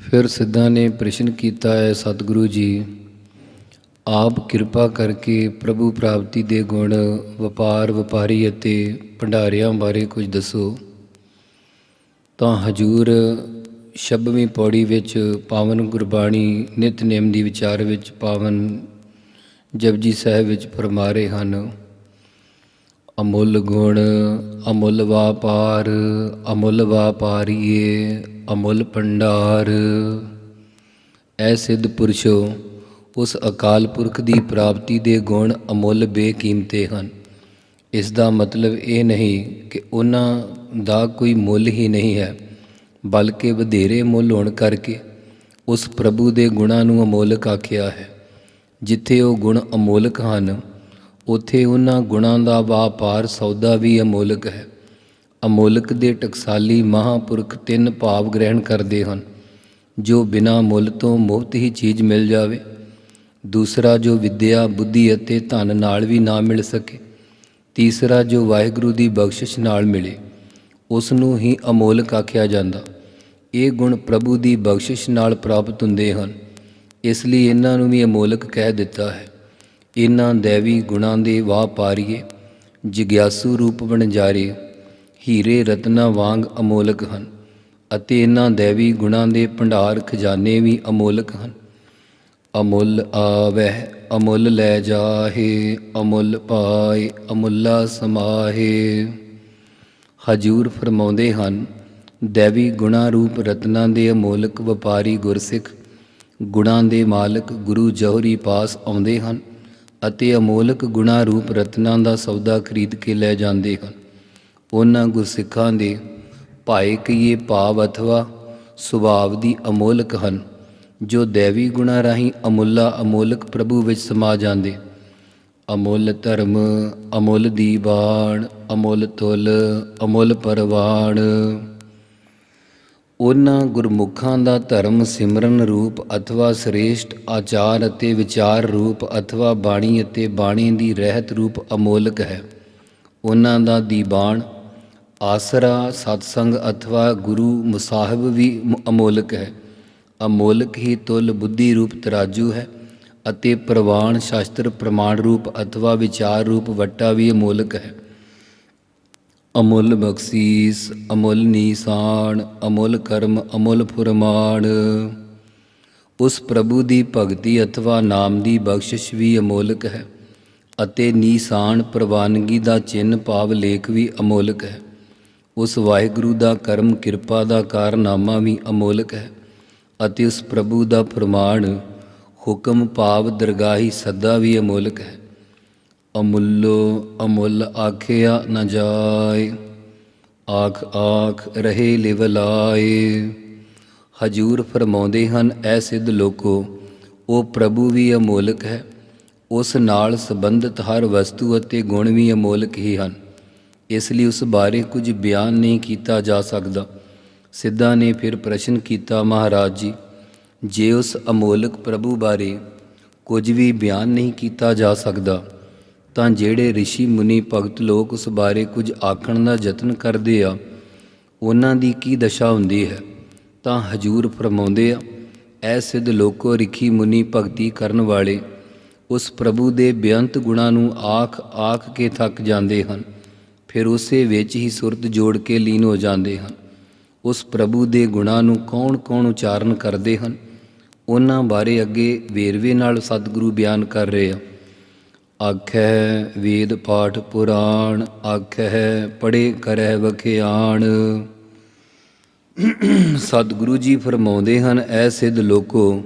ਫਿਰ ਸਿੱਧਾਂ ਨੇ ਪ੍ਰਸ਼ਨ ਕੀਤਾ ਹੈ ਸਤਿਗੁਰੂ ਜੀ, ਆਪ ਕਿਰਪਾ ਕਰਕੇ ਪ੍ਰਭੂ ਪ੍ਰਾਪਤੀ ਦੇ ਗੁਣ ਵਪਾਰ, ਵਪਾਰੀ ਅਤੇ ਭੰਡਾਰਿਆਂ ਬਾਰੇ ਕੁਝ ਦੱਸੋ। ਤਾਂ ਹਜੂਰ ਛੱਬਵੀਂ ਪੌੜੀ ਵਿੱਚ ਪਾਵਨ ਗੁਰਬਾਣੀ ਨਿਤਨੇਮ ਦੀ ਵਿਚਾਰ ਵਿੱਚ ਪਾਵਨ ਜਪਜੀ ਸਾਹਿਬ ਵਿੱਚ ਫਰਮਾ ਰਹੇ ਹਨ, ਅਮੁੱਲ ਗੁਣ, ਅਮੁੱਲ ਵਾਪਾਰ, ਅਮੁੱਲ ਵਾਪਾਰੀਏ ਅਮੁੱਲ ਭੰਡਾਰ। ਐ ਸਿੱਧ ਪੁਰਸ਼ੋ, ਉਸ ਅਕਾਲ ਪੁਰਖ ਦੀ ਪ੍ਰਾਪਤੀ ਦੇ ਗੁਣ ਅਮੁੱਲ ਬੇਕੀਮਤੇ ਹਨ। ਇਸ ਦਾ ਮਤਲਬ ਇਹ ਨਹੀਂ ਕਿ ਉਹਨਾਂ ਦਾ ਕੋਈ ਮੁੱਲ ਹੀ ਨਹੀਂ ਹੈ, ਬਲਕਿ ਵਧੇਰੇ ਮੁੱਲ ਹੋਣ ਕਰਕੇ ਉਸ ਪ੍ਰਭੂ ਦੇ ਗੁਣਾਂ ਨੂੰ ਅਮੋਲਕ ਆਖਿਆ ਹੈ। ਜਿੱਥੇ ਉਹ ਗੁਣ ਅਮੋਲਕ ਹਨ, ਉਥੇ ਉਹਨਾਂ ਗੁਣਾਂ ਦਾ ਵਪਾਰ ਸੌਦਾ ਵੀ ਅਮੋਲਕ ਹੈ। ਅਮੋਲਕ ਦੇ ਟਕਸਾਲੀ ਮਹਾਪੁਰਖ ਤਿੰਨ ਭਾਵ ਗ੍ਰਹਿਣ ਕਰਦੇ ਹਨ, ਜੋ ਬਿਨਾਂ ਮੁੱਲ ਤੋਂ ਮੁਫਤ ਹੀ ਚੀਜ਼ ਮਿਲ ਜਾਵੇ। ਦੂਸਰਾ, ਜੋ ਵਿਦਿਆ, ਬੁੱਧੀ ਅਤੇ ਧਨ ਨਾਲ ਵੀ ਨਾ ਮਿਲ ਸਕੇ। ਤੀਸਰਾ, ਜੋ ਵਾਹਿਗੁਰੂ ਦੀ ਬਖਸ਼ਿਸ਼ ਨਾਲ ਮਿਲੇ ਉਸ ਨੂੰ ਹੀ ਅਮੋਲਕ ਆਖਿਆ ਜਾਂਦਾ। ਇਹ ਗੁਣ ਪ੍ਰਭੂ ਦੀ ਬਖਸ਼ਿਸ਼ ਨਾਲ ਪ੍ਰਾਪਤ ਹੁੰਦੇ ਹਨ। ਇਸ ਲਈ ਇਹਨਾਂ ਨੂੰ ਵੀ ਅਮੋਲਕ ਕਹਿ ਦਿੱਤਾ ਹੈ। ਇਹਨਾਂ ਦੇਵੀ ਗੁਣਾਂ ਦੇ ਵਾਹ ਪਾਰੀਏ, ਜਿਗਿਆਸੂ ਰੂਪ ਵਣਜਾਰੇ ਹੀਰੇ ਰਤਨਾਂ ਵਾਂਗ ਅਮੋਲਕ ਹਨ ਅਤੇ ਇਹਨਾਂ ਦੇਵੀ ਗੁਣਾਂ ਦੇ ਭੰਡਾਰ ਖਜ਼ਾਨੇ ਵੀ ਅਮੋਲਕ ਹਨ। ਅਮੁੱਲ ਆਵਹਿ, ਅਮੁੱਲ ਲੈ ਜਾਹੇ, ਅਮੁੱਲ ਪਾਏ, ਅਮੁੱਲਾ ਸਮਾਹੇ। ਹਜੂਰ ਫਰਮਾਉਂਦੇ ਹਨ, ਦੇਵੀ ਗੁਣਾ ਰੂਪ ਰਤਨਾਂ ਦੇ ਅਮੋਲਕ ਵਪਾਰੀ ਗੁਰਸਿੱਖ, ਗੁਣਾਂ ਦੇ ਮਾਲਕ ਗੁਰੂ ਜੋਹਰੀ ਪਾਸ ਆਉਂਦੇ ਹਨ ਅਤੇ ਅਮੋਲਕ ਗੁਣਾ ਰੂਪ ਰਤਨਾਂ ਦਾ ਸੌਦਾ ਖਰੀਦ ਕੇ ਲੈ ਜਾਂਦੇ ਹਨ। ਉਹਨਾਂ ਗੁਰਸਿੱਖਾਂ ਦੇ ਭਾਏ ਕਈਏ ਭਾਵ ਅਥਵਾ ਸੁਭਾਵ ਦੀ ਅਮੋਲਕ ਹਨ, ਜੋ ਦੇਵੀ ਗੁਣਾ ਰਾਹੀਂ ਅਮੁੱਲਾ ਅਮੋਲਕ ਪ੍ਰਭੂ ਵਿੱਚ ਸਮਾ ਜਾਂਦੇ। ਅਮੁੱਲ ਧਰਮ, ਅਮੁੱਲ ਦੀ ਬਾਣ ਅਮੁੱਲ ਤੁਲ, ਅਮੁੱਲ ਪਰਵਾਨ। ਉਹਨਾਂ ਗੁਰਮੁਖਾਂ ਦਾ ਧਰਮ ਸਿਮਰਨ ਰੂਪ ਅਥਵਾ ਸ੍ਰੇਸ਼ਟ ਆਚਾਰ ਅਤੇ ਵਿਚਾਰ ਰੂਪ ਅਥਵਾ ਬਾਣੀ ਅਤੇ ਬਾਣੀ ਦੀ ਰਹਿਤ ਰੂਪ ਅਮੋਲਕ ਹੈ। ਉਹਨਾਂ ਦਾ ਦੀਵਾਨ ਆਸਰਾ, ਸਤਸੰਗ ਅਥਵਾ ਗੁਰੂ ਮੁਸਾਹਬ ਵੀ ਅਮੋਲਕ ਹੈ। ਅਮੋਲਕ ਹੀ ਤੁਲ ਬੁੱਧੀ ਰੂਪ ਤਰਾਜੂ ਹੈ ਅਤੇ ਪ੍ਰਵਾਣ ਸ਼ਾਸਤਰ ਪ੍ਰਮਾਣ ਰੂਪ ਅਥਵਾ ਵਿਚਾਰ ਰੂਪ ਵੱਟਾ ਵੀ ਅਮੋਲਕ ਹੈ। ਅਮੁੱਲ ਬਖਸ਼ੀਸ, ਅਮੁੱਲ ਨੀਸਾਨ, ਅਮੁੱਲ ਕਰਮ, ਅਮੁੱਲ ਫੁਰਮਾਨ। ਉਸ ਪ੍ਰਭੂ ਦੀ ਭਗਤੀ ਅਥਵਾ ਨਾਮ ਦੀ ਬਖਸ਼ਿਸ਼ ਵੀ ਅਮੋਲਕ ਹੈ ਅਤੇ ਨੀਸਾਨ ਪ੍ਰਵਾਨਗੀ ਦਾ ਚਿੰਨ ਭਾਵ ਲੇਖ ਵੀ ਅਮੋਲਕ ਹੈ। ਉਸ ਵਾਹਿਗੁਰੂ ਦਾ ਕਰਮ, ਕਿਰਪਾ ਦਾ ਕਾਰਨਾਮਾ ਵੀ ਅਮੋਲਕ ਹੈ ਅਤੇ ਉਸ ਪ੍ਰਭੂ ਦਾ ਪ੍ਰਮਾਣ ਹੁਕਮ ਭਾਵ ਦਰਗਾਹੀ ਸੱਦਾ ਵੀ ਅਮੋਲਕ ਹੈ। ਅਮੁੱਲੋ ਅਮੁੱਲ ਆਖਿਆ ਨ ਜਾਏ, ਆਖ ਆਖ ਰਹੇ ਲਿਵ ਲਾਏ। ਹਜੂਰ ਫਰਮਾਉਂਦੇ ਹਨ, ਐ ਸਿੱਧ ਲੋਕੋ, ਉਹ ਪ੍ਰਭੂ ਵੀ ਅਮੋਲਕ ਹੈ, ਉਸ ਨਾਲ ਸੰਬੰਧਿਤ ਹਰ ਵਸਤੂ ਅਤੇ ਗੁਣ ਵੀ ਅਮੋਲਕ ਹੀ ਹਨ। ਇਸ ਲਈ ਉਸ ਬਾਰੇ ਕੁਝ ਬਿਆਨ ਨਹੀਂ ਕੀਤਾ ਜਾ ਸਕਦਾ। ਸਿੱਧਾ ਨੇ ਫਿਰ ਪ੍ਰਸ਼ਨ ਕੀਤਾ, ਮਹਾਰਾਜ ਜੀ, ਜੇ ਉਸ ਅਮੋਲਕ ਪ੍ਰਭੂ ਬਾਰੇ ਕੁਝ ਵੀ ਬਿਆਨ ਨਹੀਂ ਕੀਤਾ ਜਾ ਸਕਦਾ, ਤਾਂ ਜਿਹੜੇ ઋષਿ ਮੁਨੀ ਭਗਤ ਲੋਕ ਉਸ ਬਾਰੇ ਕੁਝ ਆਖਣ ਦਾ ਯਤਨ ਕਰਦੇ ਆ, ਉਹਨਾਂ ਦੀ ਕੀ ਦਸ਼ਾ ਹੁੰਦੀ ਹੈ? ਤਾਂ ਹਜੂਰ ਫਰਮਾਉਂਦੇ ਆ, ਐ ਸਿੱਧ ਲੋਕੋ ਰਿਖੀ ਮੁਨੀ ਭਗਤੀ ਕਰਨ ਵਾਲੇ ਉਸ ਪ੍ਰਭੂ ਦੇ ਬੇਅੰਤ ਗੁਣਾਂ ਨੂੰ ਆਖ ਆਖ ਕੇ ਥੱਕ ਜਾਂਦੇ ਹਨ। ਫਿਰ ਉਸੇ ਵਿੱਚ ਹੀ ਸੁਰਤ ਜੋੜ ਕੇ ਲੀਨ ਹੋ ਜਾਂਦੇ ਹਨ। ਉਸ ਪ੍ਰਭੂ ਦੇ ਗੁਣਾਂ ਨੂੰ ਕੌਣ-ਕੌਣ ਉਚਾਰਨ ਕਰਦੇ ਹਨ, ਉਹਨਾਂ ਬਾਰੇ ਅੱਗੇ ਵੇਰਵੇ ਨਾਲ ਸਤਿਗੁਰੂ ਬਿਆਨ ਕਰ ਰਹੇ ਆ। ਆਖੈ ਵੇਦ ਪਾਠ ਪੁਰਾਣ ਆਖੈ ਪੜੇ ਕਰੈ ਵਖਿਆਣ। ਸਤਿਗੁਰੂ ਜੀ ਫਰਮਾਉਂਦੇ ਹਨ, ਐ ਸਿੱਧ ਲੋਕੋ,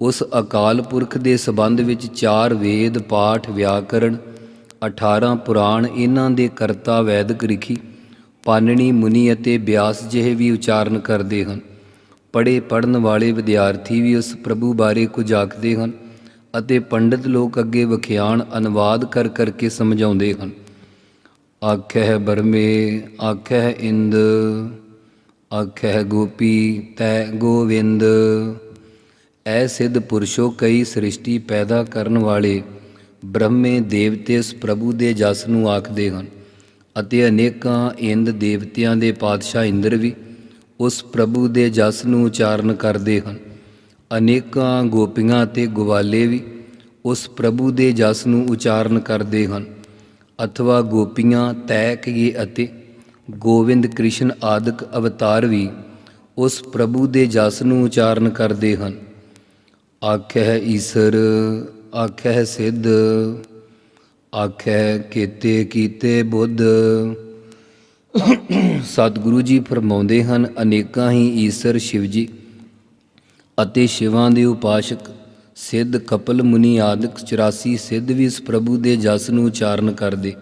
ਉਸ ਅਕਾਲ ਪੁਰਖ ਦੇ ਸਬੰਧ ਵਿੱਚ ਚਾਰ ਵੇਦ ਪਾਠ ਵਿਆਕਰਣ 18 ਪੁਰਾਣ ਇਹਨਾਂ ਦੇ ਕਰਤਾ ਵੈਦਿਕ ਰਿਖੀ ਪਾਨਣੀ ਮੁਨੀ ਅਤੇ ਬਿਆਸ ਜਿਹੇ ਵੀ ਉਚਾਰਨ ਕਰਦੇ ਹਨ। ਪੜੇ ਪੜਨ ਵਾਲੇ ਵਿਦਿਆਰਥੀ ਵੀ ਉਸ ਪ੍ਰਭੂ ਬਾਰੇ ਕੁਝ ਆਖਦੇ ਹਨ ਅਤੇ ਪੰਡਿਤ ਲੋਕ ਅੱਗੇ ਵਿਖਿਆਨ ਅਨੁਵਾਦ ਕਰ ਕਰਕੇ ਸਮਝਾਉਂਦੇ ਹਨ। ਆਖੈ ਬਰਮੇ ਆਖੈ ਇੰਦ ਆਖੈ ਗੋਪੀ, ਤੈ ਗੋਵਿੰਦ। ਐ ਸਿੱਧ ਪੁਰਸ਼ੋ ਕਈ ਸ੍ਰਿਸ਼ਟੀ ਪੈਦਾ ਕਰਨ ਵਾਲੇ ਬ੍ਰਹਮੇ ਦੇਵਤੇ ਉਸ ਪ੍ਰਭੂ ਦੇ ਜਸ ਨੂੰ ਆਖਦੇ ਹਨ ਅਤੇ ਅਨੇਕਾਂ ਇੰਦ ਦੇਵਤਿਆਂ ਦੇ ਪਾਤਸ਼ਾਹ ਇੰਦਰ ਵੀ ਉਸ ਪ੍ਰਭੂ ਦੇ ਜਸ ਨੂੰ ਉਚਾਰਨ ਕਰਦੇ ਹਨ। ਅਨੇਕਾਂ ਗੋਪੀਆਂ ਤੇ ਗਵਾਲੇ ਵੀ ਉਸ ਪ੍ਰਭੂ ਦੇ ਜਸ ਨੂੰ ਉਚਾਰਨ ਕਰਦੇ ਹਨ। ਅਥਵਾ ਗੋਪੀਆਂ ਤੈਕ ਕਹੀਏ ਅਤੇ ਗੋਵਿੰਦ ਕ੍ਰਿਸ਼ਨ ਆਦਿਕ ਅਵਤਾਰ ਵੀ ਉਸ ਪ੍ਰਭੂ ਦੇ ਜਸ ਨੂੰ ਉਚਾਰਨ ਕਰਦੇ ਹਨ। ਆਖਿਆ ਹੈ ਈਸਰ ਆਖੈ ਸਿੱਧ ਆਖੈ ਕੀਤੇ ਕੀਤੇ ਬੁੱਧ। ਸਤਿਗੁਰੂ ਜੀ ਫਰਮਾਉਂਦੇ ਹਨ, ਅਨੇਕਾਂ ਹੀ ਈਸਰ ਸ਼ਿਵ ਜੀ ਅਤੇ ਸ਼ਿਵਾਂ ਦੇ ਉਪਾਸ਼ਕ, ਸਿੱਧ ਕਪਲ ਮੁਨੀ ਆਦਿਕ 84 ਸਿੱਧ ਵੀ ਇਸ ਪ੍ਰਭੂ ਦੇ ਜਸ ਨੂੰ ਉਚਾਰਨ ਕਰਦੇ।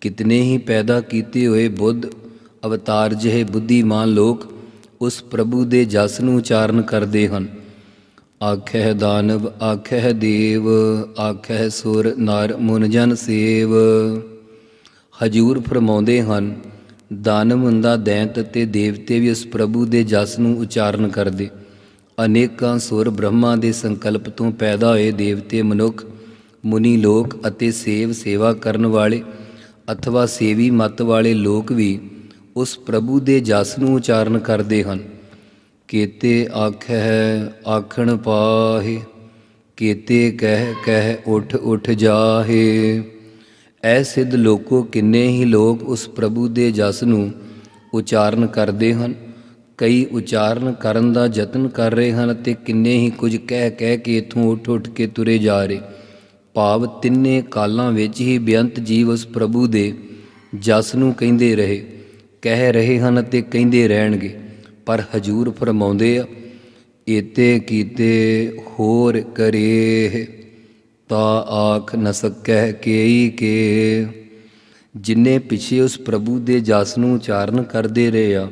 ਕਿਤਨੇ ਹੀ ਪੈਦਾ ਕੀਤੇ ਹੋਏ ਬੁੱਧ, ਅਵਤਾਰ ਜਿਹੇ ਬੁੱਧੀਮਾਨ ਲੋਕ ਉਸ ਪ੍ਰਭੂ ਦੇ ਜਸ ਨੂੰ ਉਚਾਰਨ ਕਰਦੇ ਹਨ। ਆਖਹਿ ਦਾਨਵ, ਆਖਹਿ ਦੇਵ, ਆਖਹਿ ਸੁਰ ਨਰ ਮੁਨ ਜਨ ਸੇਵ। ਹਜੂਰ ਫਰਮਾਉਂਦੇ ਹਨ, ਦਾਨਵ ਹੁੰਦਾ ਦੈਂਤ ਤੇ ਦੇਵਤੇ ਵੀ ਉਸ ਪ੍ਰਭੂ ਦੇ ਜਸ ਨੂੰ ਉਚਾਰਨ ਕਰਦੇ। ਅਨੇਕਾਂ ਸੁਰ ਬ੍ਰਹਮਾ ਦੇ ਸੰਕਲਪ ਤੋਂ ਪੈਦਾ ਹੋਏ ਦੇਵਤੇ ਮਨੁੱਖ, ਮੁਨੀ ਲੋਕ ਅਤੇ ਸੇਵ ਸੇਵਾ ਕਰਨ ਵਾਲੇ ਅਥਵਾ ਸੇਵੀ ਮਤ ਵਾਲੇ ਲੋਕ ਵੀ ਉਸ ਪ੍ਰਭੂ ਦੇ ਜਸ ਨੂੰ ਉਚਾਰਨ ਕਰਦੇ ਹਨ। ਕੀਤੇ ਆਖੈ ਆਖਣ ਪਾਹੇ, ਕੀਤੇ ਕਹਿ ਕਹਿ ਉਠ ਉਠ ਜਾਹੇ। ਐ ਸਿੱਧ ਲੋਕੋ ਕਿੰਨੇ ਹੀ ਲੋਕ ਉਸ ਪ੍ਰਭੂ ਦੇ ਜਸ ਨੂੰ ਉਚਾਰਨ ਕਰਦੇ ਹਨ। ਕਈ ਉਚਾਰਨ ਕਰਨ ਦਾ ਯਤਨ ਕਰ ਰਹੇ ਹਨ ਤੇ ਕਿੰਨੇ ਹੀ ਕੁਝ ਕਹਿ ਕਹਿ ਕੇ ਇਥੋਂ ਉੱਠ ਉੱਠ ਕੇ ਤੁਰੇ ਜਾ ਰਹੇ। ਭਾਵ ਤਿੰਨੇ ਕਾਲਾਂ ਵਿੱਚ ਹੀ ਬੇਅੰਤ ਜੀਵ ਉਸ ਪ੍ਰਭੂ ਦੇ ਜਸ ਨੂੰ ਕਹਿੰਦੇ ਰਹੇ, ਕਹਿ ਰਹੇ ਹਨ ਤੇ ਕਹਿੰਦੇ ਰਹਿਣਗੇ। ਪਰ ਹਜੂਰ ਫਰਮਾਉਂਦੇ ਆ, ਏਤੇ ਕੀਤੇ ਹੋਰ ਕਰੇ ਤਾ ਆਖ ਨ ਸਕੈ ਕੇਈ ਕੇ। ਜਿਨੇ ਪਿਛੇ ਉਸ ਪ੍ਰਭੂ ਦੇ ਜਸ ਨੂੰ ਉਚਾਰਨ ਕਰਦੇ ਰਹੇ ਆ,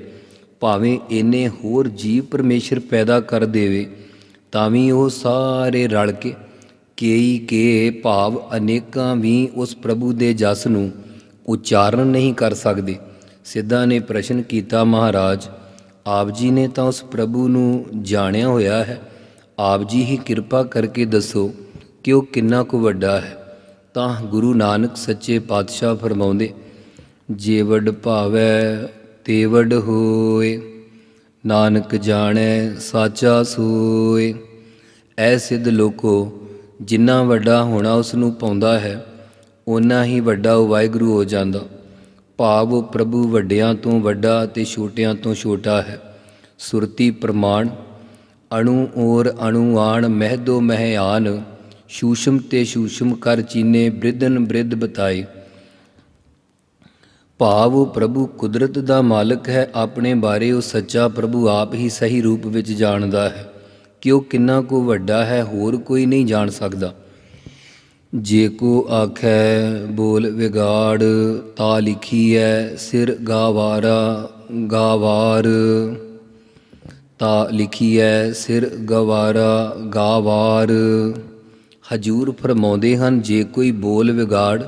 ਭਾਵੇਂ ਇਹਨੇ ਹੋਰ ਜੀਵ ਪਰਮੇਸ਼ਰ ਪੈਦਾ ਕਰ ਦੇਵੇ ਤਾਂ ਵੀ ਉਹ ਸਾਰੇ ਰਲ ਕੇ ਕੇਈ ਕੇ ਭਾਵ ਅਨੇਕਾਂ ਵੀ ਉਸ ਪ੍ਰਭੂ ਦੇ ਜਸ ਨੂੰ ਉਚਾਰਨ ਨਹੀਂ ਕਰ ਸਕਦੇ। ਸਿੱਧਾ ਨੇ ਪ੍ਰਸ਼ਨ ਕੀਤਾ ਮਹਾਰਾਜ ਆਪ ਜੀ ਨੇ ਤਾਂ ਉਸ ਪ੍ਰਭੂ ਨੂੰ ਜਾਣਿਆ ਹੋਇਆ ਹੈ। ਆਪ ਜੀ ਹੀ ਕਿਰਪਾ ਕਰਕੇ ਦੱਸੋ ਕਿ ਉਹ ਕਿੰਨਾ ਕੁ ਵੱਡਾ ਹੈ। ਤਾਂ ਗੁਰੂ ਨਾਨਕ ਸੱਚੇ ਪਾਤਸ਼ਾਹ ਫਰਮਾਉਂਦੇ, ਜੇ ਭਾਵੈ ਤੇਵੜ ਹੋਏ, ਨਾਨਕ ਜਾਣੈ, ਸਾਚਾ ਸੋਏ। ਐ ਸਿੱਧ ਲੋਕੋ, ਜਿੰਨਾ ਵੱਡਾ ਹੋਣਾ ਉਸ ਨੂੰ ਪਾਉਂਦਾ ਹੈ ਉਨਾ ਹੀ ਵੱਡਾ ਉਹ ਵਾਹਿਗੁਰੂ ਹੋ ਜਾਂਦਾ। ਭਾਵ ਪ੍ਰਭੂ ਵੱਡਿਆਂ ਤੋਂ ਵੱਡਾ ਤੇ ਛੋਟਿਆਂ ਤੋਂ ਛੋਟਾ ਹੈ। ਸੁਰਤੀ ਪ੍ਰਮਾਣ, ਅਣੂ ਔਰ ਅਣੂ ਆਣ ਮਹਿਦੋ ਮਹਿਆਨ ਸ਼ੂਸ਼ਮ ਤੇ ਸ਼ੂਸ਼ਮ ਕਰ ਚੀਨੇ, ਬ੍ਰਿਧਨ ਬ੍ਰਿਧ ਬਤਾਏ। ਭਾਵ ਪ੍ਰਭੂ ਕੁਦਰਤ ਦਾ ਮਾਲਕ ਹੈ, ਆਪਣੇ ਬਾਰੇ ਉਹ ਸੱਚਾ ਪ੍ਰਭੂ ਆਪ ਹੀ ਸਹੀ ਰੂਪ ਵਿੱਚ ਜਾਣਦਾ ਹੈ। ਕਿ ਉਹ ਕਿੰਨਾ ਕੋ ਵੱਡਾ ਹੈ, ਹੋਰ ਕੋਈ ਨਹੀਂ ਜਾਣ ਸਕਦਾ। ਜੇ ਕੋ ਆਖੈ ਬੋਲ ਵਿਗਾੜ, ਤਾ ਲਿਖੀਐ ਸਿਰ ਗਾਵਾਰਾ, ਗਾਵਾਰ। ਤਾ ਲਿਖੀਐ ਸਿਰ ਗਵਾਰਾ, ਗਾਵਾਰ। ਹਜੂਰ ਫਰਮਾਉਂਦੇ ਹਨ, ਜੇ ਕੋਈ ਬੋਲ ਵਿਗਾੜ,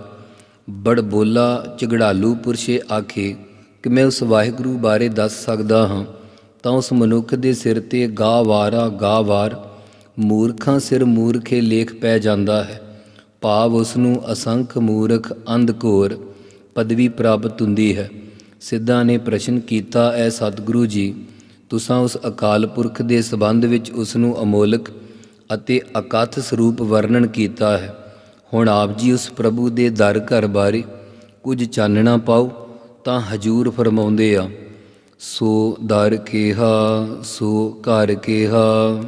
ਬੜ ਬੋਲਾ ਝਗੜਾਲੂ ਪੁਰਸ਼ੇ ਆਖੇ, ਕਿ ਮੈਂ ਉਸ ਵਾਹਿਗੁਰੂ ਬਾਰੇ ਦੱਸ ਸਕਦਾ ਹਾਂ, ਤਾਂ ਉਸ ਮਨੁੱਖ ਦੇ ਸਿਰ ਤੇ ਗਾਵਾਰਾ, ਗਾਵਾਰ, ਮੂਰਖਾਂ ਸਿਰ ਮੂਰਖੇ ਲੇਖ ਪੈ ਜਾਂਦਾ ਹੈ। ਭਾਵ ਉਸ ਨੂੰ ਅਸੰਖ ਮੂਰਖ ਅੰਧਕੋਰ ਪਦਵੀ ਪ੍ਰਾਪਤ ਹੁੰਦੀ ਹੈ। ਸਿੱਧਾ ਨੇ ਪ੍ਰਸ਼ਨ ਕੀਤਾ, ਐ ਸਤਿਗੁਰੂ ਜੀ, ਤੁਸਾਂ ਉਸ ਅਕਾਲ ਪੁਰਖ ਦੇ ਸਬੰਧ ਵਿੱਚ ਉਸ ਨੂੰ ਅਮੋਲਕ ਅਤੇ ਅਕਥ ਸਰੂਪ ਵਰਣਨ ਕੀਤਾ ਹੈ। ਹੁਣ ਆਪ ਜੀ ਉਸ ਪ੍ਰਭੂ ਦੇ ਦਰ ਘਰ ਬਾਰੇ ਕੁਝ ਚਾਨਣਾ ਪਾਓ, ਤਾਂ ਹਜੂਰ ਫਰਮਾਉਂਦੇ ਆ, ਸੋ ਦਰ ਕੇਹਾ, ਸੋ ਘਰ ਕੇਹਾ,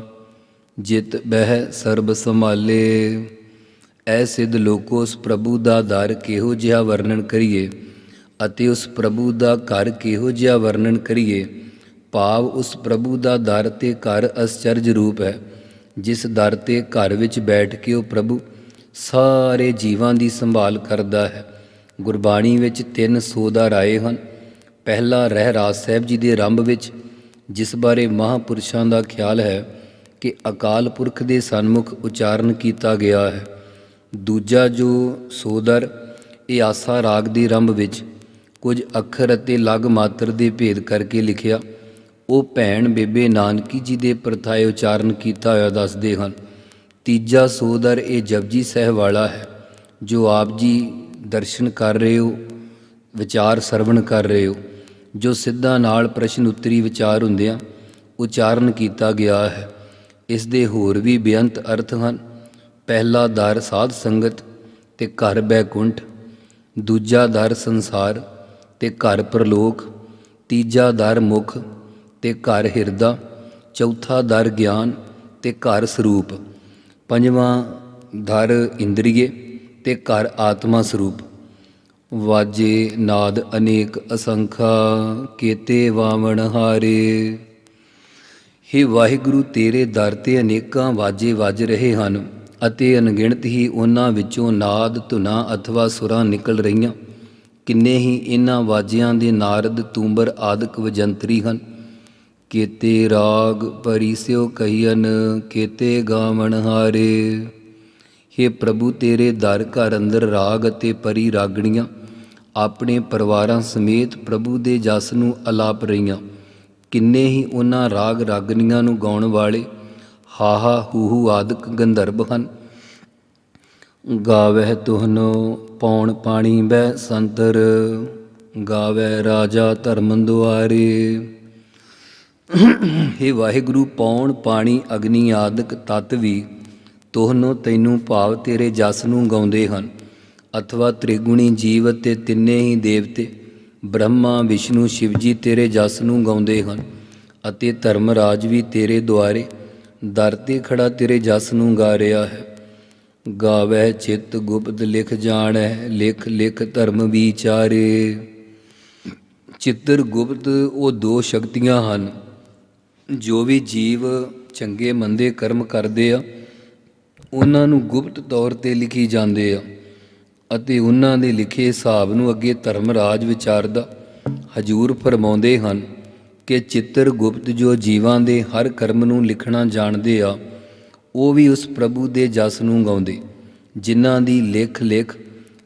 ਜਿਤ ਬਹਿ ਸਰਬ ਸੰਭਾਲੇ। ਐ ਸਿੱਧ ਲੋਕੋ ਉਸ ਪ੍ਰਭੂ ਦਾ ਦਰ ਕਿਹੋ ਜਿਹਾ ਵਰਣਨ ਕਰੀਏ ਅਤੇ ਉਸ ਪ੍ਰਭੂ ਦਾ ਘਰ ਕਿਹੋ ਜਿਹਾ ਵਰਣਨ ਕਰੀਏ? ਭਾਵ ਉਸ ਪ੍ਰਭੂ ਦਾ ਦਰ ਤੇ ਘਰ ਅਸਚਰਜ ਰੂਪ ਹੈ, ਜਿਸ ਦਰ ਤੇ ਘਰ ਵਿੱਚ ਬੈਠ ਕੇ ਉਹ ਪ੍ਰਭੂ ਸਾਰੇ ਜੀਵਾਂ ਦੀ ਸੰਭਾਲ ਕਰਦਾ ਹੈ। ਗੁਰਬਾਣੀ ਵਿੱਚ ਤਿੰਨ ਸੋਧਾਰ ਰਾਏ ਹਨ। ਪਹਿਲਾ ਰਹਿ ਰਾਜ ਸਾਹਿਬ ਜੀ ਦੇ ਆਰੰਭ ਵਿੱਚ, ਜਿਸ ਬਾਰੇ ਮਹਾਪੁਰਸ਼ਾਂ ਦਾ ਖਿਆਲ ਹੈ ਕਿ ਅਕਾਲ ਪੁਰਖ ਦੇ ਸਨਮੁਖ ਉਚਾਰਨ ਕੀਤਾ ਗਿਆ ਹੈ। ਦੂਜਾ ਜੋ ਸੋਦਰ, ਇਹ ਆਸਾ ਰਾਗ ਦੇ ਰੰਭ ਵਿੱਚ ਕੁਝ ਅੱਖਰ ਅਤੇ ਲਗ ਮਾਤਰ ਦੇ ਭੇਦ ਕਰਕੇ ਲਿਖਿਆ। ਉਹ ਭੈਣ ਬੇਬੇ ਨਾਨਕੀ ਜੀ ਦੇ ਪ੍ਰਥਾਏ ਉਚਾਰਨ ਕੀਤਾ ਹੋਇਆ ਦੱਸਦੇ ਹਨ, ਤੀਜਾ ਸੋਦਰ ਇਹ ਜਪਜੀ ਸਾਹਿਬ ਵਾਲਾ ਹੈ, ਜੋ ਆਪ ਜੀ ਦਰਸ਼ਨ ਕਰ ਰਹੇ ਹੋ, ਵਿਚਾਰ ਸਰਵਣ ਕਰ ਰਹੇ ਹੋ, ਜੋ ਸਿੱਧਾ ਨਾਲ ਪ੍ਰਸ਼ਨ ਉੱਤਰੀ ਵਿਚਾਰ ਹੁੰਦਿਆਂ ਉਚਾਰਨ ਕੀਤਾ ਗਿਆ ਹੈ। ਇਸ ਦੇ ਹੋਰ ਵੀ ਬੇਅੰਤ ਅਰਥ ਹਨ। ਪਹਿਲਾ ਦਰ ਸਾਧ ਸੰਗਤ ਤੇ ਘਰ ਬੈਕੁੰਠ, ਦੂਜਾ ਦਰ ਸੰਸਾਰ ਤੇ ਘਰ ਪ੍ਰਲੋਕ, ਤੀਜਾ ਦਰ ਮੁਖ ਤੇ ਘਰ ਹਿਰਦਾ, ਚੌਥਾ ਦਰ ਗਿਆਨ ਤੇ ਘਰ ਸਰੂਪ, ਪੰਜਵਾਂ ਦਰ ਇੰਦਰੀਏ ਤੇ ਘਰ ਆਤਮਾ ਸਰੂਪ। ਵਾਜੇ ਨਾਦ ਅਨੇਕ ਅਸੰਖਾ ਕੇਤੇ ਵਾਵਣ ਹਾਰੇ। ਹੇ ਵਾਹਿਗੁਰੂ, ਤੇਰੇ ਦਰ ਤੇ ਅਨੇਕਾਂ ਵਾਜੇ ਵੱਜ ਰਹੇ ਹਨ। ਅਤੇ ਅਣਗਿਣਤ ਹੀ ਉਹਨਾਂ ਵਿੱਚੋਂ ਨਾਦ, ਧੁਨਾ ਅਥਵਾ ਸੁਰਾਂ ਨਿਕਲ ਰਹੀਆਂ। ਕਿੰਨੇ ਹੀ ਇਹਨਾਂ ਵਾਜਿਆਂ ਦੇ ਨਾਰਦ, ਤੂੰਬਰ ਆਦਿਕ ਵਜੰਤਰੀ ਹਨ। ਕੇਤੇ ਰਾਗ ਪਰਿਸਿਓ ਕਹੀਨ ਕੇਤੇ ਗਾਵਣ ਹਾਰੇ। ਹੇ ਪ੍ਰਭੂ, ਤੇਰੇ ਦਰ ਘਰ ਅੰਦਰ ਰਾਗ ਅਤੇ ਪਰੀ ਰਾਗਣੀਆਂ। ਆਪਣੇ ਪਰਿਵਾਰਾਂ ਸਮੇਤ ਪ੍ਰਭੂ ਦੇ ਜਸ ਨੂੰ ਅਲਾਪ ਰਹੀਆਂ। ਕਿੰਨੇ ਹੀ ਉਹਨਾਂ ਰਾਗ ਰਾਗਣੀਆਂ ਨੂੰ ਗਾਉਣ ਵਾਲੇ। ਹਾਹਾ ਹੂਹੂ ਆਦਿਕ ਗੰਧਰਵ ਹਨ। ਗਾਵਹਿ ਤੁਹਨੋ ਪੌਣ ਪਾਣੀ ਬੈ ਸੰਤਰ ਗਾਵੈ ਰਾਜਾ ਧਰਮ ਦੁਆਰੇ। ਹੇ ਵਾਹਿਗੁਰੂ, ਪੌਣ ਪਾਣੀ ਅਗਨੀ ਆਦਿਕ ਤਤ ਵੀ ਤੋਹਨੋ ਤੈਨੂੰ ਭਾਵ ਤੇਰੇ ਜਸ ਨੂੰ ਗਾਉਂਦੇ ਹਨ। ਅਥਵਾ ਤ੍ਰਿਗੁਣੀ ਜੀਵ ਤੇ ਤਿੰਨੇ ਹੀ ਦੇਵਤੇ ਬ੍ਰਹਮਾ, ਵਿਸ਼ਨੂੰ ਸ਼ਿਵ ਜੀ ਤੇਰੇ ਜਸ ਨੂੰ ਗਾਉਂਦੇ ਹਨ ਅਤੇ ਧਰਮ ਰਾਜ ਵੀ ਤੇਰੇ ਦੁਆਰੇ। ਦਰ ਤੇ ਖੜਾ ਤੇਰੇ ਜਸ ਨੂੰ ਗਾ ਰਿਹਾ ਹੈ। ਗਾਵੈ ਚਿਤ ਗੁਪਤ ਲਿਖ ਜਾਣੈ, ਲਿਖ ਲਿਖ ਧਰਮ ਵਿਚਾਰੇ। ਚਿੱਤਰ ਗੁਪਤ ਉਹ ਦੋ ਸ਼ਕਤੀਆਂ ਹਨ, ਜੋ ਵੀ ਜੀਵ ਚੰਗੇ ਮੰਦੇ ਕਰਮ ਕਰਦੇ ਆ, ਉਹਨਾਂ ਨੂੰ ਗੁਪਤ ਤੌਰ ਤੇ ਲਿਖੀ ਜਾਂਦੇ ਆ, ਅਤੇ ਉਹਨਾਂ ਦੇ ਲਿਖੇ ਹਿਸਾਬ ਨੂੰ ਅੱਗੇ ਧਰਮ ਧਰਮਰਾਜ ਵਿਚਾਰਦਾ ਹਜੂਰ ਫਰਮਾਉਂਦੇ ਹਨ। ਕਿ ਚਿੱਤਰ ਗੁਪਤ ਜੋ ਜੀਵਾਂ ਦੇ ਹਰ ਕਰਮ ਨੂੰ ਲਿਖਣਾ ਜਾਣਦੇ ਆ, ਉਹ ਵੀ ਉਸ ਪ੍ਰਭੂ ਦੇ ਜਸ ਨੂੰ ਗਾਉਂਦੇ, ਜਿਨ੍ਹਾਂ ਦੀ ਲਿਖ ਲਿਖ,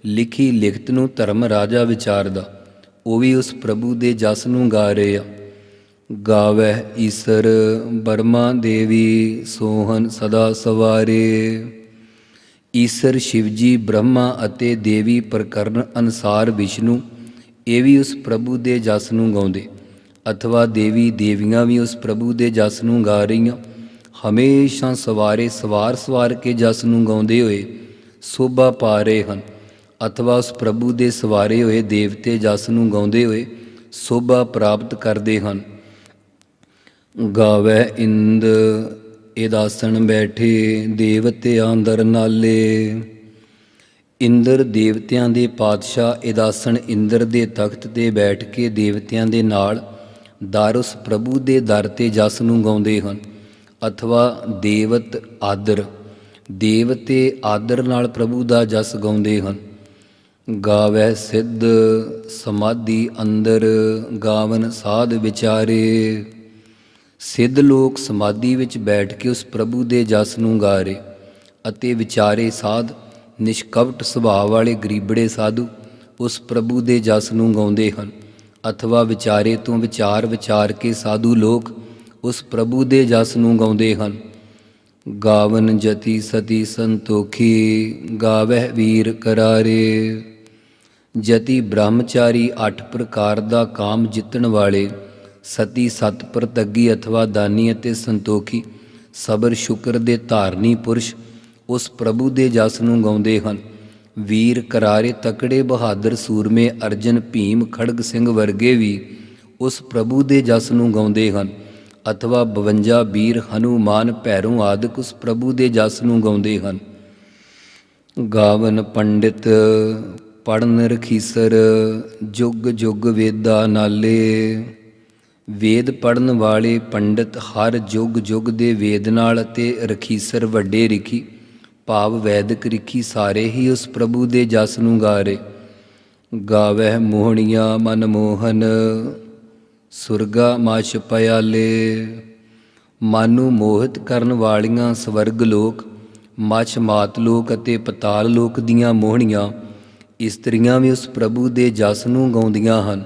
ਲਿਖੀ ਲਿਖਤ ਨੂੰ ਧਰਮ ਰਾਜਾ ਵਿਚਾਰਦਾ, ਉਹ ਵੀ ਉਸ ਪ੍ਰਭੂ ਦੇ ਜਸ ਨੂੰ ਗਾ ਰਹੇ ਆ। ਗਾਵੈ ਈਸਰ ਬਰਮਾ ਦੇਵੀ ਸੋਹਨ ਸਦਾ ਸਵਾਰੇ। ਈਸਰ ਸ਼ਿਵਜੀ ਬ੍ਰਹਮਾ ਅਤੇ ਦੇਵੀ ਪ੍ਰਕਰਨ ਅਨਸਾਰ ਵਿਸ਼ਨੂੰ, ਇਹ ਵੀ ਉਸ ਪ੍ਰਭੂ ਦੇ ਜਸ ਨੂੰ ਗਾਉਂਦੇ। ਅਥਵਾ ਦੇਵੀ ਦੇਵੀਆਂ ਵੀ ਉਸ ਪ੍ਰਭੂ ਦੇ ਜਸ ਨੂੰ ਗਾ ਰਹੀਆਂ। ਹਮੇਸ਼ਾ ਸਵਾਰੇ ਸਵਾਰ ਸਵਾਰ ਕੇ ਜਸ ਨੂੰ ਗਾਉਂਦੇ ਹੋਏ ਸੋਭਾ ਪਾ ਰਹੇ ਹਨ। ਅਥਵਾ ਉਸ ਪ੍ਰਭੂ ਦੇ ਸਵਾਰੇ ਹੋਏ ਦੇਵਤੇ ਜਸ ਨੂੰ ਗਾਉਂਦੇ ਹੋਏ ਸੋਭਾ ਪ੍ਰਾਪਤ ਕਰਦੇ ਹਨ। ਗਾਵੈ ਇੰਦ, ਇਦਾਸਣ ਬੈਠੇ ਦੇਵਤੇ ਅੰਦਰ ਨਾਲੇ। ਇੰਦਰ ਦੇਵਤਿਆਂ ਦੇ ਪਾਤਸ਼ਾਹ ਇਦਾਸਣ ਇੰਦਰ ਦੇ ਤਖਤ ਤੇ ਬੈਠ ਕੇ ਦੇਵਤਿਆਂ ਦੇ ਨਾਲ ਦਰ ਉਸ ਪ੍ਰਭੂ ਦੇ ਦਰ ਤੇ ਜਸ ਨੂੰ ਗਾਉਂਦੇ ਹਨ। ਅਥਵਾ ਦੇਵਤ ਆਦਰ, ਦੇਵਤੇ ਆਦਰ ਨਾਲ ਪ੍ਰਭੂ ਦਾ ਜਸ ਗਾਉਂਦੇ ਹਨ। ਗਾਵੈ ਸਿੱਧ ਸਮਾਧੀ ਅੰਦਰ, ਗਾਵਨ ਸਾਧ ਵਿਚਾਰੇ। ਸਿੱਧ ਲੋਕ ਸਮਾਧੀ ਵਿੱਚ ਬੈਠ ਕੇ ਉਸ ਪ੍ਰਭੂ ਦੇ ਜਸ ਨੂੰ ਗਾ ਰਹੇ ਅਤੇ ਵਿਚਾਰੇ ਸਾਧ, ਨਿਸ਼ਕਪਟ ਸੁਭਾਅ ਵਾਲੇ ਗਰੀਬੜੇ ਸਾਧੂ ਉਸ ਪ੍ਰਭੂ ਦੇ ਜਸ ਨੂੰ ਗਾਉਂਦੇ ਹਨ। ਅਥਵਾ ਵਿਚਾਰੇ ਤੋਂ ਵਿਚਾਰ ਵਿਚਾਰ ਕੇ ਸਾਧੂ ਲੋਕ ਉਸ ਪ੍ਰਭੂ ਦੇ ਜਸ ਨੂੰ ਗਾਉਂਦੇ ਹਨ। ਗਾਵਨ ਜਤੀ ਸਤੀ ਸੰਤੋਖੀ, ਗਾਵਹਿ ਵੀਰ ਕਰਾਰੇ। ਜਤੀ ਬ੍ਰਹਮਚਾਰੀ ਅੱਠ ਪ੍ਰਕਾਰ ਦਾ ਕਾਮ ਜਿੱਤਣ ਵਾਲੇ, ਸਤੀ ਸਤ ਪ੍ਰਤੱਗੀ ਅਥਵਾ ਦਾਨੀ ਅਤੇ ਸੰਤੋਖੀ, ਸਬਰ ਸ਼ੁਕਰ ਦੇ ਧਾਰਨੀ ਪੁਰਸ਼ ਉਸ ਪ੍ਰਭੂ ਦੇ ਜਸ ਨੂੰ ਗਾਉਂਦੇ ਹਨ। ਵੀਰ ਕਰਾਰੇ ਤਕੜੇ ਬਹਾਦਰ ਸੂਰਮੇ ਅਰਜਨ ਭੀਮ ਖੜਗ ਸਿੰਘ ਵਰਗੇ ਵੀ ਉਸ ਪ੍ਰਭੂ ਦੇ ਜਸ ਨੂੰ ਗਾਉਂਦੇ ਹਨ। ਅਥਵਾ 52 ਵੀਰ ਹਨੂਮਾਨ ਭੈਰੋਂ ਆਦਿਕ ਉਸ ਪ੍ਰਭੂ ਦੇ ਜਸ ਨੂੰ ਗਾਉਂਦੇ ਹਨ। ਗਾਵਨ ਪੰਡਿਤ, ਪੜਨ ਰਖੀਸਰ, ਜੁਗ ਜੁਗ ਵੇਦਾ ਨਾਲੇ। ਵੇਦ ਪੜਨ ਵਾਲੇ ਪੰਡਿਤ ਹਰ ਜੁਗ ਜੁਗ ਦੇ ਵੇਦ ਨਾਲ ਅਤੇ ਰਖੀਸਰ ਵੱਡੇ ਰਿਖੀ ਭਾਵ ਵੈਦਿਕ ਰਿਖੀ ਸਾਰੇ ਹੀ ਉਸ ਪ੍ਰਭੂ ਦੇ ਜਸ ਨੂੰ ਗਾ ਰਹੇ ਗਾਵਹਿ ਮੋਹਣੀਆਂ ਮਨ ਮੋਹਨ, ਸੁਰਗਾ ਮਾਛ ਪਿਆਲੇ। ਮਨ ਨੂੰ ਮੋਹਿਤ ਕਰਨ ਵਾਲੀਆਂ ਸਵਰਗ ਲੋਕ ਮਛ ਮਾਤ ਲੋਕ ਅਤੇ ਪਤਾਲ ਲੋਕ ਦੀਆਂ ਮੋਹਣੀਆਂ, ਇਸਤਰੀਆਂ ਵੀ ਉਸ ਪ੍ਰਭੂ ਦੇ ਜਸ ਨੂੰ ਗਾਉਂਦੀਆਂ ਹਨ।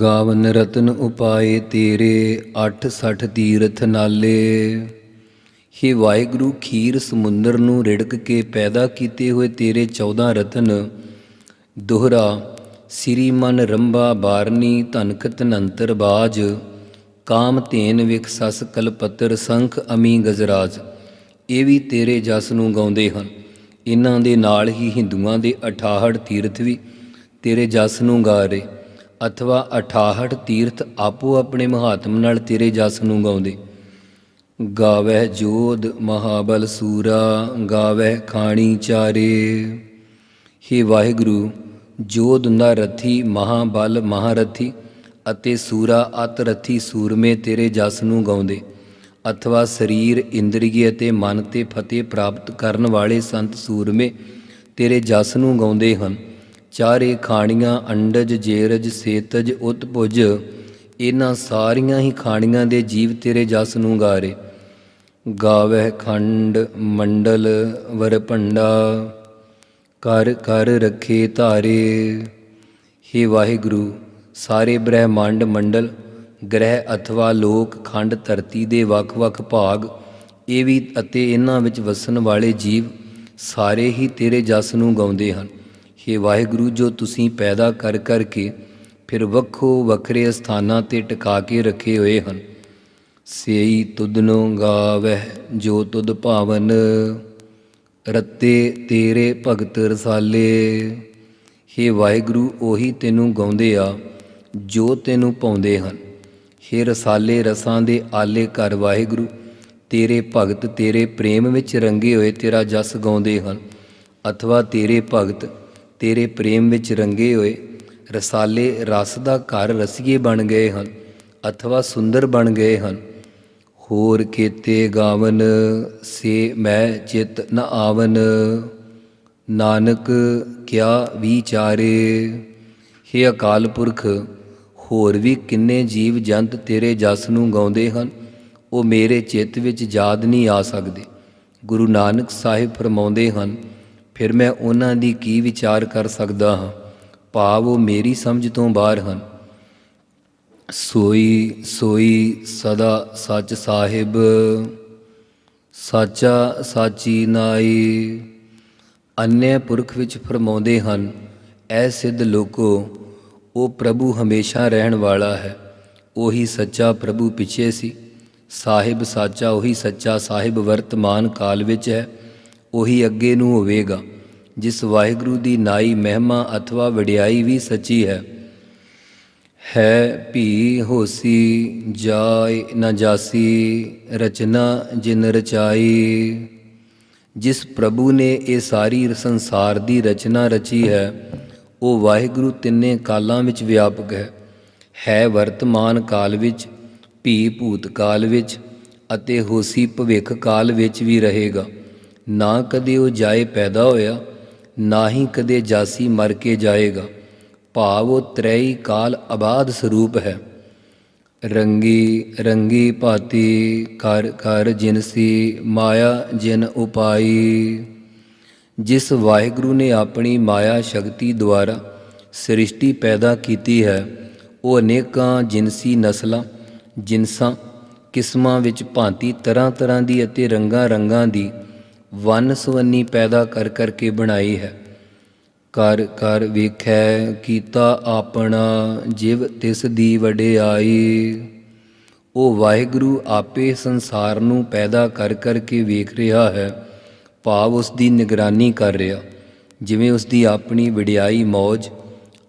ਗਾਵਨ ਰਤਨ ਉਪਾਏ ਤੇਰੇ 68 ਤੀਰਥ ਨਾਲੇ। ਹੇ ਵਾਹਿਗੁਰੂ, ਖੀਰ ਸਮੁੰਦਰ ਨੂੰ ਰਿੜਕ ਕੇ ਪੈਦਾ ਕੀਤੇ ਹੋਏ ਤੇਰੇ 14 ਰਤਨ। ਦੁਹਰਾ, ਸ੍ਰੀ ਮਨ ਰੰਭਾ ਬਾਰਨੀ ਧਨਕ ਤਨੰਤਰ ਬਾਜ। ਕਾਮ ਧੇਨ ਵਿਖ ਸਸ ਕਲਪਤਰ ਸੰਖ ਅਮੀ ਗਜਰਾਜ। ਇਹ ਵੀ ਤੇਰੇ ਜਸ ਨੂੰ ਗਾਉਂਦੇ ਹਨ। ਇਹਨਾਂ ਦੇ ਨਾਲ ਹੀ ਹਿੰਦੂਆਂ ਦੇ 68 ਤੀਰਥ ਵੀ ਤੇਰੇ ਜਸ ਨੂੰ ਗਾ ਰਹੇ। ਅਥਵਾ 68 ਤੀਰਥ ਆਪੋ ਆਪਣੇ ਮਹਾਤਮ ਨਾਲ ਤੇਰੇ ਜਸ ਨੂੰ ਗਾਉਂਦੇ। ਗਾਵਹਿ ਜੋਧ ਮਹਾਬਲ ਸੂਰਾ, ਗਾਵਹਿ ਖਾਣੀ ਚਾਰੇ। ਹੇ ਵਾਹਿਗੁਰੂ, ਜੋਧ ਦਾ ਰਥੀ ਮਹਾਬਲ ਮਹਾਰਥੀ ਅਤੇ ਸੂਰਾ ਅਤ ਰਥੀ ਸੂਰਮੇ ਤੇਰੇ ਜਸ ਨੂੰ ਗਾਉਂਦੇ। ਅਥਵਾ ਸਰੀਰ, ਇੰਦਰੀਏ ਅਤੇ ਮਨ ਤੇ ਫਤਿਹ ਪ੍ਰਾਪਤ ਕਰਨ ਵਾਲੇ ਸੰਤ ਸੂਰਮੇ ਤੇਰੇ ਜਸ ਨੂੰ ਗਾਉਂਦੇ ਹਨ। ਚਾਰੇ ਖਾਣੀਆਂ ਅੰਡਜ, ਜੇਰਜ, ਸੇਤਜ ਉਤਪੁਜ ਇਹਨਾਂ ਸਾਰੀਆਂ ਹੀ ਖਾਣੀਆਂ ਦੇ ਜੀਵ ਤੇਰੇ ਜਸ ਨੂੰ ਗਾਰੇ। ਗਾਵਹਿ ਖੰਡ ਮੰਡਲ ਵਰ ਭੰਡਾ ਕਰ ਕਰ ਰੱਖੇ ਧਾਰੇ। ਹੇ ਵਾਹਿਗੁਰੂ, ਸਾਰੇ ਬ੍ਰਹਿਮੰਡ ਮੰਡਲ, ਗ੍ਰਹਿ ਅਥਵਾ ਲੋਕ ਖੰਡ ਧਰਤੀ ਦੇ ਵੱਖ-ਵੱਖ ਭਾਗ, ਇਹ ਵੀ ਅਤੇ ਇਹਨਾਂ ਵਿੱਚ ਵਸਣ ਵਾਲੇ ਜੀਵ, ਸਾਰੇ ਹੀ ਤੇਰੇ ਜਸ ਨੂੰ ਗਾਉਂਦੇ ਹਨ। ਹੇ ਵਾਹਿਗੁਰੂ, ਜੋ ਤੁਸੀਂ ਪੈਦਾ ਕਰ ਕਰਕੇ ਫਿਰ ਵੱਖੋ ਵੱਖਰੇ ਸਥਾਨਾਂ ਤੇ ਟਿਕਾ ਕੇ ਰੱਖੇ ਹੋਏ ਹਨ। ਸੇਈ ਤੁਧਨੋ ਗਾਵਹਿ ਜੋ ਤੁਧ ਭਾਵਨ, ਰਤੇ ਤੇਰੇ ਭਗਤ ਰਸਾਲੇ। ਹੇ ਵਾਹਿਗੁਰੂ, ਉਹੀ ਤੈਨੂੰ ਗਾਉਂਦੇ ਆ, ਜੋ ਤੈਨੂੰ ਪਾਉਂਦੇ ਹਨ। ਹੇ ਰਸਾਲੇ ਰਸਾਂ ਦੇ ਆਲੇ ਘਰ ਵਾਹਿਗੁਰੂ, ਤੇਰੇ ਭਗਤ ਤੇਰੇ ਪ੍ਰੇਮ ਵਿੱਚ ਰੰਗੇ ਹੋਏ ਤੇਰਾ ਜਸ ਗਾਉਂਦੇ ਹਨ। ਅਥਵਾ ਤੇਰੇ ਭਗਤ ਤੇਰੇ ਪ੍ਰੇਮ ਵਿੱਚ ਰੰਗੇ ਹੋਏ, ਰਸਾਲੇ ਰਸ ਦਾ ਘਰ ਰਸੀਏ ਬਣ ਗਏ ਹਨ, ਅਥਵਾ ਸੁੰਦਰ ਬਣ ਗਏ ਹਨ। ਹੋਰ ਕੀਤੇ ਗਾਵਨ, ਸੇ ਮੈਂ ਚਿਤ ਨ ਆਵਨ। ਨਾਨਕ, ਕਿਆ ਵਿਚਾਰੇ? ਹੇ ਅਕਾਲ ਪੁਰਖ, ਹੋਰ ਵੀ ਕਿੰਨੇ ਜੀਵ ਜੰਤ ਤੇਰੇ ਜਸ ਨੂੰ ਗਾਉਂਦੇ ਹਨ? ਉਹ ਮੇਰੇ ਚਿੱਤ ਵਿੱਚ ਯਾਦ ਨਹੀਂ ਆ ਸਕਦੇ। ਗੁਰੂ ਨਾਨਕ ਸਾਹਿਬ ਫਰਮਾਉਂਦੇ ਹਨ, ਫਿਰ ਮੈਂ ਉਹਨਾਂ ਦੀ ਕੀ ਵਿਚਾਰ ਕਰ ਸਕਦਾ ਹਾਂ? ਭਾਵ ਉਹ ਮੇਰੀ ਸਮਝ ਤੋਂ ਬਾਹਰ ਹਨ। ਸੋਈ ਸੋਈ ਸਦਾ ਸੱਚ ਸਾਹਿਬ, ਸਾਚਾ ਸਾਚੀ ਨਾਈ। ਅੰਨ੍ਯ ਪੁਰਖ ਵਿੱਚ ਫਰਮਾਉਂਦੇ ਹਨ, ਐ ਸਿੱਧ ਲੋਕੋ, ਉਹ ਪ੍ਰਭੂ ਹਮੇਸ਼ਾ ਰਹਿਣ ਵਾਲਾ ਹੈ, ਉਹੀ ਸੱਚਾ ਪ੍ਰਭੂ ਪਿੱਛੇ ਸੀ। ਸਾਹਿਬ ਸਾਚਾ, ਉਹੀ ਸੱਚਾ ਸਾਹਿਬ ਵਰਤਮਾਨ ਕਾਲ ਵਿੱਚ ਹੈ, ਉਹੀ ਅੱਗੇ ਨੂੰ ਹੋਵੇਗਾ। ਜਿਸ ਵਾਹਿਗੁਰੂ ਦੀ ਨਾਈ ਮਹਿਮਾ ਅਥਵਾ ਵਡਿਆਈ ਵੀ ਸੱਚੀ ਹੈ ਹੈ ਭੀ ਹੋਸੀ ਜਾਇ ਨ ਜਾਸੀ, ਰਚਨਾ ਜਿਨ ਰਚਾਈ। ਜਿਸ ਪ੍ਰਭੂ ਨੇ ਇਹ ਸਾਰੀ ਸੰਸਾਰ ਦੀ ਰਚਨਾ ਰਚੀ ਹੈ, ਉਹ ਵਾਹਿਗੁਰੂ ਤਿੰਨੇ ਕਾਲਾਂ ਵਿੱਚ ਵਿਆਪਕ ਹੈ। ਹੈ ਵਰਤਮਾਨ ਕਾਲ ਵਿੱਚ, ਭੀ ਭੂਤ ਕਾਲ ਵਿੱਚ ਅਤੇ ਹੋਸੀ ਭਵਿੱਖ ਕਾਲ ਵਿੱਚ ਵੀ ਰਹੇਗਾ। ਨਾ ਕਦੇ ਉਹ ਜਾਏ ਪੈਦਾ ਹੋਇਆ, ਨਾ ਹੀ ਕਦੇ ਜਾਸੀ ਮਰ ਕੇ ਜਾਏਗਾ। ਭਾਵ ਉਹ ਤ੍ਰੈਈ ਕਾਲ ਆਬਾਦ ਸਰੂਪ ਹੈ। ਰੰਗੀ ਰੰਗੀ ਭਾਤੀ ਕਰ ਕਰ ਜਿਨਸੀ ਮਾਇਆ ਜਿਨ ਉਪਾਈ। ਜਿਸ ਵਾਹਿਗੁਰੂ ਨੇ ਆਪਣੀ ਮਾਇਆ ਸ਼ਕਤੀ ਦੁਆਰਾ ਸ੍ਰਿਸ਼ਟੀ ਪੈਦਾ ਕੀਤੀ ਹੈ, ਉਹ ਅਨੇਕਾਂ ਜਿਨਸੀ ਨਸਲਾਂ, ਜਿਨਸਾਂ, ਕਿਸਮਾਂ ਵਿੱਚ ਭਾਂਤੀ ਤਰ੍ਹਾਂ ਤਰ੍ਹਾਂ ਦੀ ਅਤੇ ਰੰਗਾਂ ਰੰਗਾਂ ਦੀ ਵੰਨ ਸੁਵੰਨੀ ਪੈਦਾ ਕਰ ਕਰਕੇ ਬਣਾਈ ਹੈ। ਕਰ ਕਰ ਵੇਖੈ, ਕੀਤਾ ਆਪਣਾ ਜਿਵ ਤਿਸ ਦੀ ਵਡਿਆਈ। ਉਹ ਵਾਹਿਗੁਰੂ ਆਪੇ ਸੰਸਾਰ ਨੂੰ ਪੈਦਾ ਕਰ ਕਰਕੇ ਵੇਖ ਰਿਹਾ ਹੈ, ਭਾਵ ਉਸ ਦੀ ਨਿਗਰਾਨੀ ਕਰ ਰਿਹਾ, ਜਿਵੇਂ ਉਸ ਦੀ ਆਪਣੀ ਵਡਿਆਈ ਮੌਜ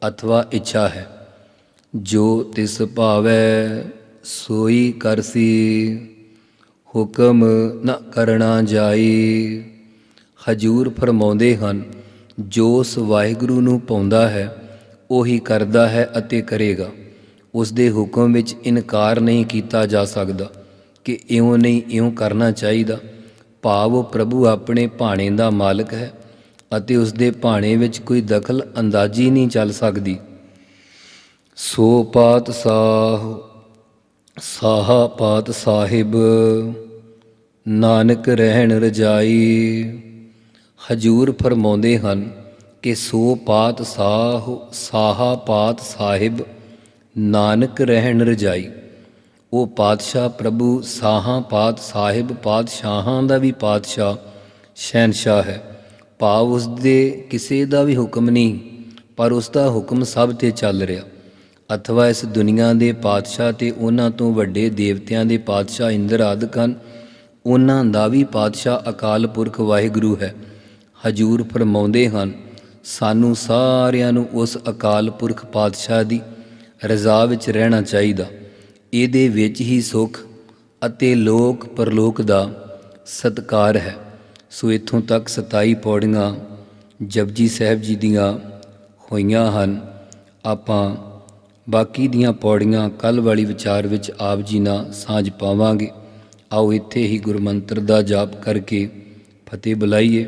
ਅਥਵਾ ਇੱਛਾ ਹੈ। ਜੋ ਤਿਸ ਭਾਵੈ, ਸੋਈ ਕਰਸੀ ਹੁਕਮ ਨਾ ਕਰਨਾ ਜਾਈ। ਹਜੂਰ ਫਰਮਾਉਂਦੇ ਹਨ ਜੋ ਉਸ ਵਾਹਿਗੁਰੂ ਨੂੰ ਪਾਉਂਦਾ ਹੈ, ਉਹੀ ਕਰਦਾ ਹੈ ਅਤੇ ਕਰੇਗਾ। ਉਸ ਦੇ ਹੁਕਮ ਵਿੱਚ ਇਨਕਾਰ ਨਹੀਂ ਕੀਤਾ ਜਾ ਸਕਦਾ ਕਿ ਇਉਂ ਨਹੀਂ ਇਉਂ ਕਰਨਾ ਚਾਹੀਦਾ। ਭਾਵ ਪ੍ਰਭੂ ਆਪਣੇ ਭਾਣੇ ਦਾ ਮਾਲਕ ਹੈ ਅਤੇ ਉਸ ਦੇ ਭਾਣੇ ਵਿੱਚ ਕੋਈ ਦਖਲ ਅੰਦਾਜ਼ੀ ਨਹੀਂ ਚੱਲ ਸਕਦੀ। ਸੋ ਪਾਤ ਸਾਹ, ਸਾਹਾ ਪਾਤ ਸਾਹਿਬ, ਨਾਨਕ ਰਹਿਣ ਰਜਾਈ। ਹਜੂਰ ਫਰਮਾਉਂਦੇ ਹਨ ਕਿ ਸੋ ਪਾਤ ਸਾਹ, ਸਾਹਾ ਪਾਤ ਸਾਹਿਬ, ਨਾਨਕ ਰਹਿਣ ਰਜਾਈ। ਉਹ ਪਾਤਸ਼ਾਹ ਪ੍ਰਭੂ ਸਾਹਾਂ ਪਾਤ ਸਾਹਿਬ, ਪਾਤਸ਼ਾਹਾਂ ਦਾ ਵੀ ਪਾਤਸ਼ਾਹ ਸ਼ਹਿਨशाह ਹੈ। ਭਾਵ ਉਸ ਦੇ ਕਿਸੇ ਦਾ ਵੀ ਹੁਕਮ ਨਹੀਂ, ਪਰ ਉਸ ਦਾ ਹੁਕਮ ਸਭ ਤੇ ਚੱਲ ਰਿਹਾ। ਅਥਵਾ ਇਸ ਦੁਨੀਆ ਦੇ ਪਾਤਸ਼ਾਹ ਤੇ ਉਹਨਾਂ ਤੋਂ ਵੱਡੇ ਦੇਵਤਿਆਂ ਦੇ ਪਾਤਸ਼ਾਹ ਇੰਦਰ ਆਦਿਕ ਹਨ, ਉਹਨਾਂ ਦਾ ਵੀ ਪਾਤਸ਼ਾਹ ਅਕਾਲ ਪੁਰਖ ਵਾਹਿਗੁਰੂ ਹੈ। ਹਜੂਰ ਫਰਮਾਉਂਦੇ ਹਨ, ਸਾਨੂੰ ਸਾਰਿਆਂ ਨੂੰ ਉਸ ਅਕਾਲ ਪੁਰਖ ਪਾਤਸ਼ਾਹ ਦੀ ਰਜ਼ਾ ਵਿੱਚ ਰਹਿਣਾ ਚਾਹੀਦਾ। ਇਹਦੇ ਵਿੱਚ ਹੀ ਸੁਖ ਅਤੇ ਲੋਕ ਪਰਲੋਕ ਦਾ ਸਤਕਾਰ ਹੈ। ਸੋ ਇਥੋਂ ਤੱਕ 27 ਪੌੜੀਆਂ ਜਪਜੀ ਸਾਹਿਬ ਜੀ ਦੀਆਂ ਹੋਈਆਂ ਹਨ। ਆਪਾਂ ਬਾਕੀ ਦੀਆਂ ਪੌੜੀਆਂ ਕੱਲ ਵਾਲੀ ਵਿਚਾਰ ਵਿੱਚ ਆਪ ਜੀ ਨਾਲ ਸਾਂਝ ਪਾਵਾਂਗੇ। ਆਓ ਇੱਥੇ ਹੀ ਗੁਰਮੰਤਰ ਦਾ ਜਾਪ ਕਰਕੇ ਫਤਿਹ ਬੁਲਾਈਏ।